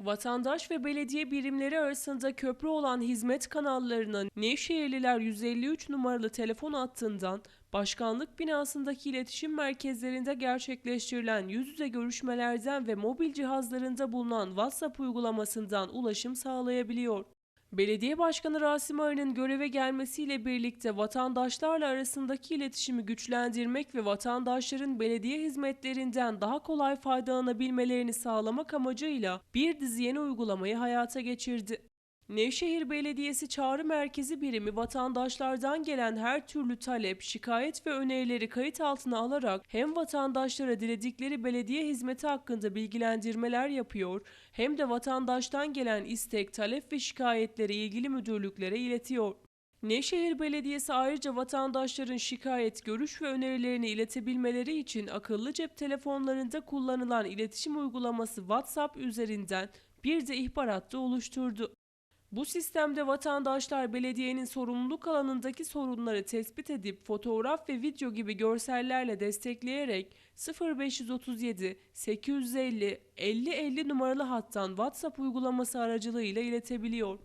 Vatandaş ve belediye birimleri arasında köprü olan hizmet kanallarının Nevşehirliler 153 numaralı telefon hattından başkanlık binasındaki iletişim merkezlerinde gerçekleştirilen yüz yüze görüşmelerden ve mobil cihazlarında bulunan WhatsApp uygulamasından ulaşım sağlayabiliyor. Belediye Başkanı Rasim Arı'nın göreve gelmesiyle birlikte vatandaşlarla arasındaki iletişimi güçlendirmek ve vatandaşların belediye hizmetlerinden daha kolay faydalanabilmelerini sağlamak amacıyla bir dizi yeni uygulamayı hayata geçirdi. Nevşehir Belediyesi Çağrı Merkezi Birimi vatandaşlardan gelen her türlü talep, şikayet ve önerileri kayıt altına alarak hem vatandaşlara diledikleri belediye hizmeti hakkında bilgilendirmeler yapıyor hem de vatandaştan gelen istek, talep ve şikayetleri ilgili müdürlüklere iletiyor. Nevşehir Belediyesi ayrıca vatandaşların şikayet, görüş ve önerilerini iletebilmeleri için akıllı cep telefonlarında kullanılan iletişim uygulaması WhatsApp üzerinden bir de ihbar hattı oluşturdu. Bu sistemde vatandaşlar belediyenin sorumluluk alanındaki sorunları tespit edip fotoğraf ve video gibi görsellerle destekleyerek 0537 850 50 50 numaralı hattan WhatsApp uygulaması aracılığıyla iletebiliyor.